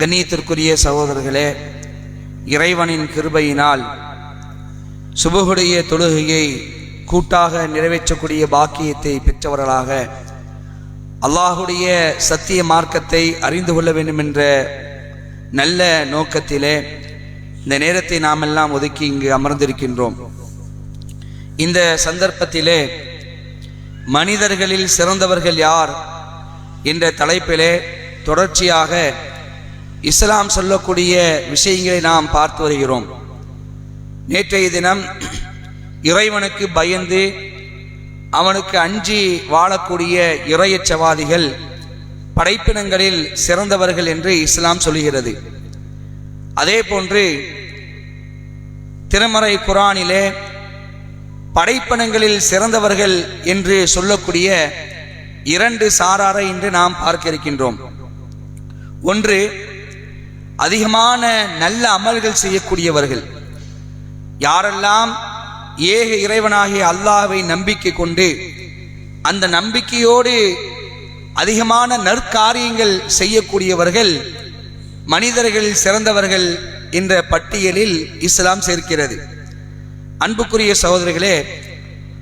கண்ணியத்திற்குரிய சகோதரர்களே இறைவனின் கிருபையினால் சுபகுடைய தொழுகையை கூட்டாக நிறைவேற்றக்கூடிய பாக்கியத்தை பெற்றவர்களாக அல்லாஹுடைய சத்திய மார்க்கத்தை அறிந்து கொள்ள வேண்டும் என்ற நல்ல நோக்கத்திலே இந்த நேரத்தை நாம் எல்லாம் ஒதுக்கி இங்கு அமர்ந்திருக்கின்றோம். இந்த சந்தர்ப்பத்திலே மனிதர்களில் சிறந்தவர்கள் யார் என்ற தலைப்பிலே தொடர்ச்சியாக இஸ்லாம் சொல்லக்கூடிய விஷயங்களை நாம் பார்த்து வருகிறோம். நேற்றைய தினம் இறைவனுக்கு பயந்து அவனுக்கு அஞ்சி வாழக்கூடிய இறையச்சவாதிகள் படைப்பினங்களில் சிறந்தவர்கள் என்று இஸ்லாம் சொல்கிறது அதே போன்று திருமறை குரானிலே படைப்பனங்களில் சிறந்தவர்கள் என்று சொல்லக்கூடிய இரண்டு சாராரை இன்று நாம் பார்க்க இருக்கின்றோம். ஒன்று அதிகமான நல்ல அமல்கள் செய்யக்கூடியவர்கள். யாரெல்லாம் ஏக இறைவனாகிய அல்லாவை நம்பிக்கை கொண்டு அந்த நம்பிக்கையோடு அதிகமான நற்காரியங்கள் செய்யக்கூடியவர்கள் மனிதர்களில் சிறந்தவர்கள் என்ற பட்டியலில் இஸ்லாம் சேர்க்கிறது. அன்புக்குரிய சகோதரர்களே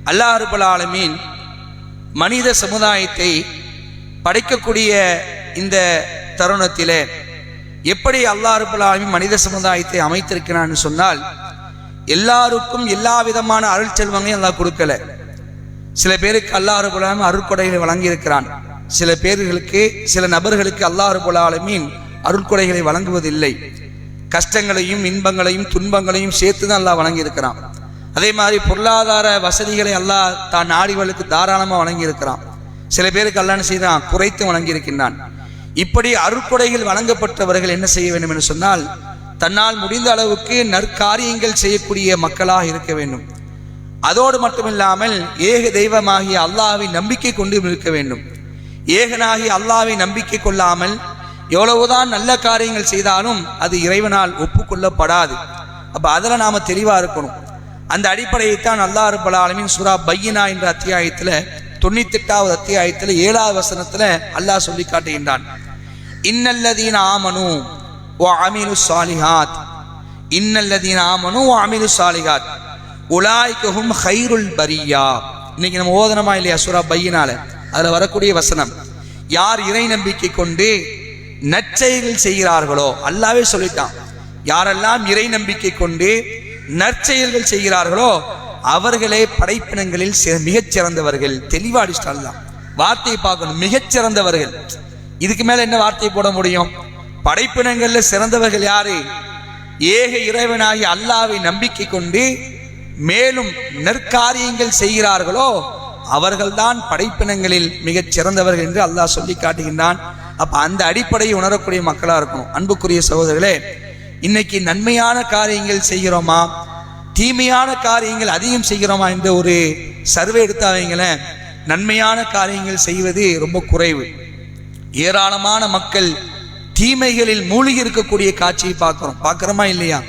அல்லாஹ் அருபல் ஆலமீன் மனித சமுதாயத்தை படைக்கக்கூடிய இந்த தருணத்திலே எப்படி அல்லா ரபுல் மனித சமுதாயத்தை அமைத்திருக்கிறான்னு சொன்னால் எல்லாருக்கும் எல்லா விதமான அருள் செல்வங்களையும் அல்லாஹ் கொடுக்கல. சில பேருக்கு அல்லா ரபுல் அருட்கொடைகளை வழங்கியிருக்கிறான். சில பேர்களுக்கு சில நபர்களுக்கு அல்லா ரபுல் அருட்கொடைகளை வழங்குவதில்லை. கஷ்டங்களையும் இன்பங்களையும் துன்பங்களையும் சேர்த்து தான் அல்லாஹ் வழங்கியிருக்கிறான். அதே மாதிரி பொருளாதார வசதிகளை அல்லாஹ் தான் நாடிகளுக்கு தாராளமாக வழங்கியிருக்கிறான். சில பேருக்கு அல்லான்னு செய்தான்? குறைத்து வழங்கியிருக்கின்றான். இப்படி அருக்குடையில் வழங்கப்பட்டவர்கள் என்ன செய்ய வேண்டும் என்று சொன்னால் தன்னால் முடிந்த அளவுக்கு நற்காரியங்கள் செய்யக்கூடிய மக்களாக இருக்க வேண்டும். அதோடு மட்டுமில்லாமல் ஏக தெய்வமாகிய அல்லாவை நம்பிக்கை கொண்டு இருக்க வேண்டும். ஏகனாகி அல்லாவை நம்பிக்கை கொள்ளாமல் எவ்வளவுதான் நல்ல காரியங்கள் செய்தாலும் அது இறைவனால் ஒப்புக்கொள்ளப்படாது. அப்போ அதில் நாம தெளிவாக இருக்கணும். அந்த அடிப்படையைத்தான் அல்லாஹ் இருப்பல ஆலமின் சூரா பையினா என்ற அத்தியாயத்தில் தொண்ணூத்தெட்டாவது அத்தியாயத்தில் ஏழாவது வசனத்தில் அல்லாஹ் சொல்லி காட்டுகின்றான். இன்னல்லதீன ஆமனு ஓ அமீனு சாலிஹாத். இன்னல்லதீன ஆமனு ஓ அமீனு சாலிஹாத். உலாய்க்கும் ஹைருல் பரியா. இன்னைக்கு நம்ம ஓதனமா இல்லையா சுரா பையினால? அதுல வரக்கூடிய வசனம் யார் இறை நம்பிக்கை கொண்டு நற்செயல்கள் செய்கிறார்களோ அல்லாவே சொல்லிட்டான். யாரெல்லாம் இறை நம்பிக்கை கொண்டு நற்செயல்கள் செய்கிறார்களோ அவர்களே படைப்பினங்களில் மிகச் சிறந்தவர்கள் தெளிவா அடிச்சிட்டாலாம் வார்த்தையை பார்க்கணும் மிகச் சிறந்தவர்கள் இதுக்கு மேல என்ன வார்த்தையை போட முடியும்? படைப்பினங்கள்ல சிறந்தவர்கள் யாரு? ஏக இறைவனாகி அல்லாவை நம்பிக்கை கொண்டு மேலும் நற்காரியங்கள் செய்கிறார்களோ அவர்கள்தான் படைப்பினங்களில் மிகச் சிறந்தவர்கள் என்று அல்லாஹ் சொல்லி காட்டுகின்றான். அப்ப அந்த அடிப்படையை உணரக்கூடிய மக்களா இருக்கணும். அன்புக்குரிய சகோதரர்களே இன்னைக்கு நன்மையான காரியங்கள் செய்கிறோமா? தீமையான காரியங்கள் அதிகம் செய்கிறோமா என்ற ஒரு சர்வே எடுத்தாவீங்களேன் நன்மையான காரியங்கள் செய்வது ரொம்ப குறைவு. ஏராளமான மக்கள் தீமைகளில் மூழ்கி இருக்கக்கூடிய காட்சியை பார்க்கிறோம். பார்க்கிறோமா இல்லையா?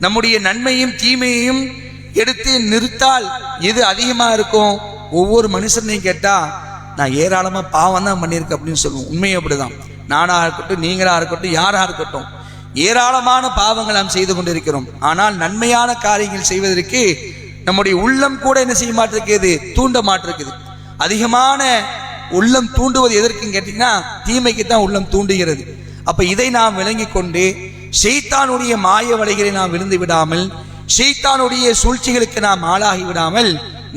நம்முடைய நன்மையும் தீமையையும் எடுத்து நிறுத்தால் எது அதிகமா இருக்கும்? ஒவ்வொரு மனுஷனையும் கேட்டா நான் ஏராளமா பாவம் தான் பண்ணியிருக்கேன் அப்படின்னு சொல்லுவோம். உண்மையை அப்படிதான். நானா இருக்கட்டும் நீங்களா இருக்கட்டும் யாரா இருக்கட்டும் ஏராளமான பாவங்கள் நாம் செய்து கொண்டிருக்கிறோம். ஆனால் நன்மையான காரியங்கள் செய்வதற்கு நம்முடைய உள்ளம் கூட என்ன செய்ய மாட்டிருக்கிறது? தூண்ட மாட்டிருக்குது. அதிகமான உள்ளம் தூண்டுவது எதற்குன்னு கேட்டீங்கன்னா தீமைக்கு தான் உள்ளம் தூண்டுகிறது. அப்ப இதை நாம் விளங்கி கொண்டு ஷெய்தானுடைய மாய வலைகளை நாம் விழுந்து விடாமல் ஷெய்தானுடைய சூழ்ச்சிகளுக்கு நாம் ஆளாகி விடாமல்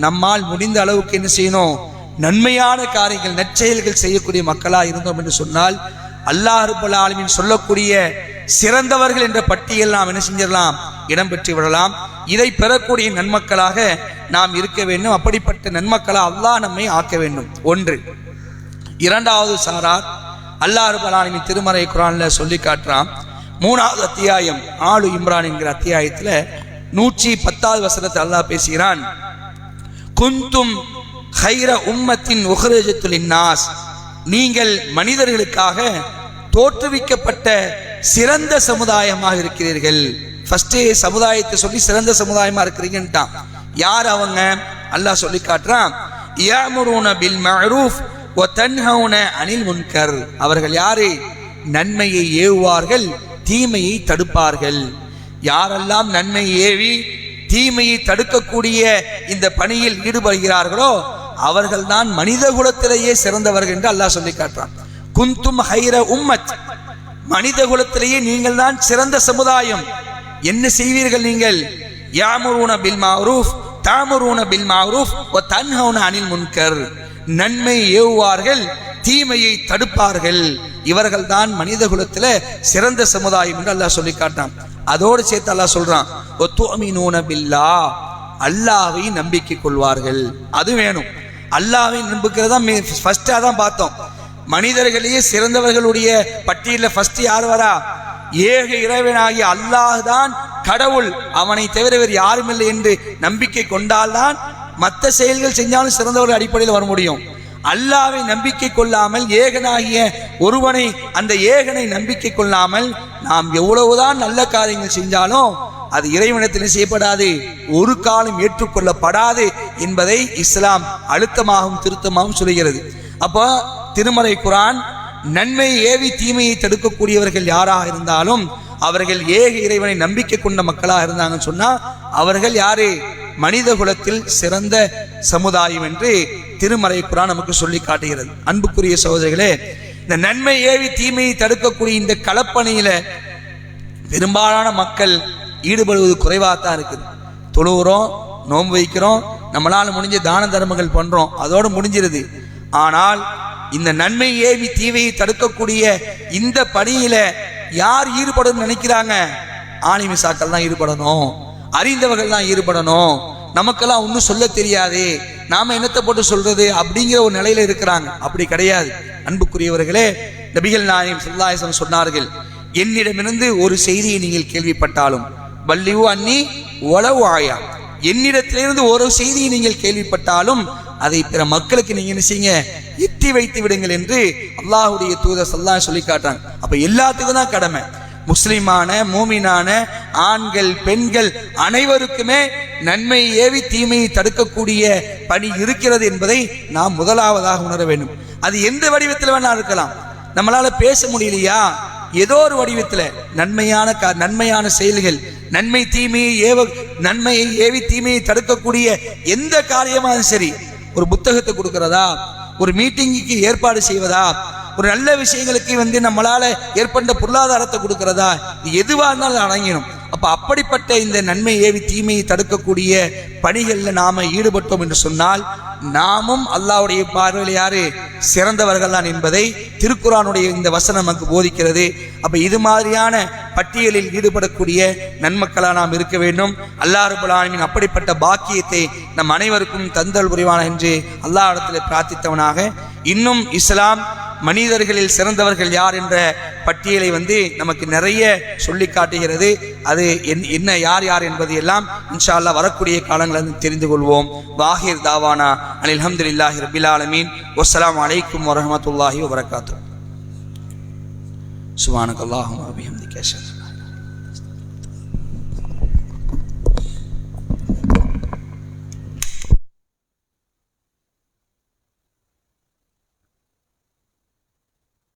நம்மால் முடிந்த அளவுக்கு என்ன செய்யணும்? நன்மையான காரியங்கள் நற்செயல்கள் செய்யக்கூடிய மக்களா இருந்தோம் என்று சொன்னால் அல்லாஹுபுல்லா ஆலமின் சொல்லக்கூடிய சிறந்தவர்கள் என்ற பட்டியல் நாம் என்ன செஞ்சிடலாம்? இடம்பெற்று விடலாம். இதை பெறக்கூடிய நன்மக்களாக நாம் இருக்க வேண்டும். அப்படிப்பட்ட நன்மக்களா அல்லாஹ் நம்மை ஆக்க வேண்டும். ஒன்று. இரண்டாவது சாரார் அல்லாஹ் ரபுல்லாலமின் திருமறை குரான்ல சொல்லி காட்டுறான். மூணாவது அத்தியாயம் ஆளு இம்ரான் என்கிற அத்தியாயத்துல நூற்றி பத்தாவது வசனத்தை அல்லாஹ் பேசுகிறான். குந்தும் ஹைர உம்மத்தின் உஹரஜத்துல் நாஸ் நீங்கள் மனிதர்களுக்காக தோற்றுவிக்கப்பட்ட சிறந்த சமுதாயமாக இருக்கிறீர்கள். ஃபர்ஸ்ட் சமுதாயத்தை சொல்லி சிறந்த சமுதாயமா இருக்கிறீங்கன்ட்டான். யார் அவங்க? அல்லாஹ் சொல்லி காட்டுறான். யாமுரூன பில் மஹரூஃப் வ அனில் முன்கர். அவர்கள் யாரு? நன்மையை ஏவுவார்கள் தீமையை தடுப்பார்கள். யாரெல்லாம் நன்மை ஏவி தீமையை தடுக்கக்கூடிய இந்த பணியில் ஈடுபடுகிறார்களோ அவர்கள்தான் மனித குலத்திலேயே சிறந்தவர்கள் என்று அல்லாஹ் சொல்லி காட்டுறான். குந்தும் ஹைர உம்மத். மனித குலத்திலேயே நீங்கள் தான் சிறந்த சமுதாயம். என்ன செய்வீர்கள் நீங்கள்? யாமுரூன பில் மாரூஃப் தாமுரூன பில் மாரூஃப் தன்ஹவுன அனில் முன்கர். நன்மை ஏவுவார்கள் தீமையை தடுப்பார்கள். இவர்கள் தான் மனித குலத்துல சிறந்த சமுதாயம் என்று அல்லாஹ் சொல்லி காட்டான் அதோடு சேர்த்து அல்லாஹ் சொல்றான் ஒ பில்லா அல்லாவை நம்பிக்கை கொள்வார்கள். அது வேணும். அல்லாவை நம்பிக்கிறதா ஃபர்ஸ்டா தான் பார்த்தோம். மனிதர்களையே சிறந்தவர்களுடைய பட்டியலில் ஃபர்ஸ்ட் யார் வரா? ஏக இறைவனாகிய அல்லாஹ் தான் கடவுள். அவனை தவிர வேறு யாரும் இல்லை என்று நம்பிக்கை கொண்டால்தான் மற்ற செயல்கள் செஞ்சாலும் சிறந்தவர்கள் அடிப்படையில் வர முடியும். அல்லாவை நம்பிக்கை கொள்ளாமல் ஏகனாகிய ஒருவனை அந்த ஏகனை நம்பிக்கை கொள்ளாமல் நாம் எவ்வளவுதான் நல்ல காரியங்கள் செஞ்சாலும் அது இறைவனத்தில் செய்யப்படாது? ஒரு காலம் ஏற்றுக்கொள்ளப்படாது என்பதை இஸ்லாம் அழுத்தமாகவும் திருத்தமாகவும் சொல்கிறது அப்போ திருமலை குரான் நன்மை ஏவி தீமையை தடுக்கக்கூடியவர்கள் யாராக இருந்தாலும் அவர்கள் ஏக இறைவனை நம்பிக்கை கொண்ட மக்களாக இருந்தாங்கன்னு சொன்னால் அவர்கள் யாரு? மனித குலத்தில் சிறந்த சமுதாயம் என்று திருமறை குரான் நமக்கு சொல்லி காட்டுகிறது. அன்புக்குரிய சகோதரிகளே இந்த நன்மை ஏவி தீமையை தடுக்கக்கூடிய இந்த களப்பணியில பெரும்பாலான மக்கள் ஈடுபடுவது குறைவாக தான் இருக்குது. தொழுகிறோம் நோன்பு வைக்கிறோம் நம்மளால் முடிஞ்ச தான தர்மங்கள் பண்றோம் அதோடு முடிஞ்சிருது. ஆனால் இந்த நன்மை ஏவி தீவையை தடுக்கக்கூடிய இந்த பணியில யார் ஈடுபடும் நினைக்கிறாங்க? ஆலிமிசாக்கள் தான் ஈடுபடணும். அறிந்தவர்கள் தான் ஈடுபடணும். நமக்கெல்லாம் ஒன்றும் சொல்ல தெரியாது. நாம என்னத்தை போட்டு சொல்றது அப்படிங்கிற ஒரு நிலையில இருக்கிறாங்க. அப்படி கிடையாது. அன்புக்குரியவர்களே நபிகள் நாயம் சுல்லாயசம் சொன்னார்கள் என்னிடமிருந்து ஒரு செய்தியை நீங்கள் கேள்விப்பட்டாலும் வள்ளிவு அண்ணி உளவு ஆயா. என்னிடத்திலிருந்து ஒரு செய்தியை நீங்கள் கேள்விப்பட்டாலும் அதை பிற மக்களுக்கு நீங்க என்ன செய்யுங்க? எட்டி வைத்து விடுங்கள் என்று அல்லாஹுடைய தூதர் சல்லா சொல்லி காட்டுறாங்க. அப்ப எல்லாத்துக்கும் தான் கடமை. முஸ்லிமான மூமினான ஆண்கள் பெண்கள் அனைவருக்குமே நன்மை ஏவி தீமையை தடுக்கக்கூடிய பணி இருக்கிறது என்பதை நாம் முதலாவதாக உணர வேண்டும். அது எந்த வடிவத்தில் வேணா இருக்கலாம். நம்மளால பேச முடியலையா? ஏதோ ஒரு வடிவத்தில் நன்மையான நன்மையான செயல்கள் நன்மை தீமையை ஏவ நன்மையை ஏவி தீமையை தடுக்கக்கூடிய எந்த காரியமாக சரி ஒரு புத்தகத்தை கொடுக்கிறதா? ஒரு மீட்டிங்குக்கு ஏற்பாடு செய்வதா? ஒரு நல்ல விஷயங்களுக்கு வந்து நம்மளால ஏற்பட்ட பொருளாதாரத்தை கொடுக்கறதா? எதுவாக எதுவா இருந்தாலும் அடங்கிடும். அப்ப அப்படிப்பட்ட இந்த நன்மை ஏவி தீமையை தடுக்கக்கூடிய பணிகள்ல நாம ஈடுபட்டோம் என்று சொன்னால் நாமும் அல்லாவுடைய பார்வையில் யாரு? சிறந்தவர்கள் தான் என்பதை திருக்குறானுடைய இந்த வசனம் நமக்கு போதிக்கிறது. அப்ப இது மாதிரியான பட்டியலில் ஈடுபடக்கூடிய நன்மக்களாக நாம் இருக்க வேண்டும். அல்லாஹ் அப்படிப்பட்ட பாக்கியத்தை நம் அனைவருக்கும் தந்தல் புரிவான என்று அல்லாஹ் இடத்துல பிரார்த்தித்தவனாக. இன்னும் இஸ்லாம் மனிதர்களில் சிறந்தவர்கள் யார் என்ற பட்டியலை வந்து நமக்கு நிறைய சொல்லி காட்டுகிறது. அது என்- என்ன யார் யார் என்பது எல்லாம் இன்ஷா அல்லாஹ் வரக்கூடிய காலங்களில் தெரிந்து கொள்வோம். வாஹிர் தாவானா அனில் இல்லாஹி ரபில் ஆலமீன். வஸ்ஸலாமு அலைக்கும் வரமத்துல்லாஹி வபரகாத்து சுபானக் அல்லாஹும் அபிஹம்தி அஷ்ஹது